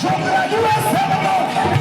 Shake like you ain't never gonna come.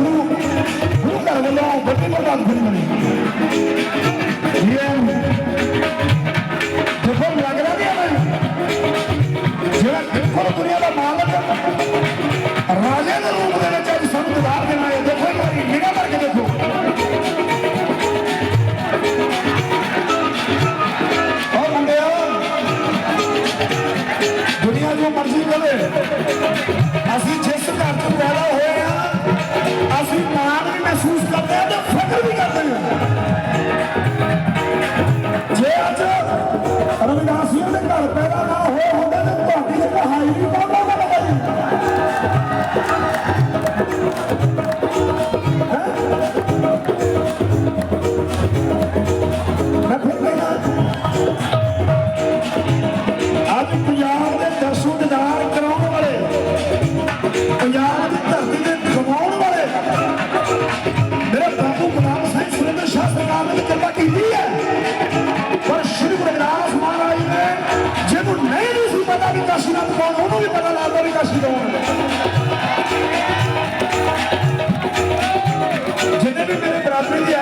గురువు గురు కళలో గట్టిపడ్డాను గురువుని ఏం దుఃఖం లగ్నదేమని ਜਿਹੜਾ ਦੇਖੋ ਦੁਨੀਆ ਦਾ ਮਾਲਕ ਰਾਜੇ ਦੇ ਰੂਪ ਦੇ ਵਿੱਚ ਅੱਜ ਸਾਨੂੰ ਦਿਵਾਰ ਦੇਣਾ ਹੈ ਦੇਖੋ ਇੱਕ ਵਾਰੀ ਨਿਗਾਹ ਕਰਕੇ ਦੇਖੋ ਉਹ ਮੁੰਡਿਓ ਦੁਨੀਆ ਜੋ ਮਰਜ਼ੀ ਕਰੇ ਅਸੀਂ la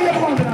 yapmadı.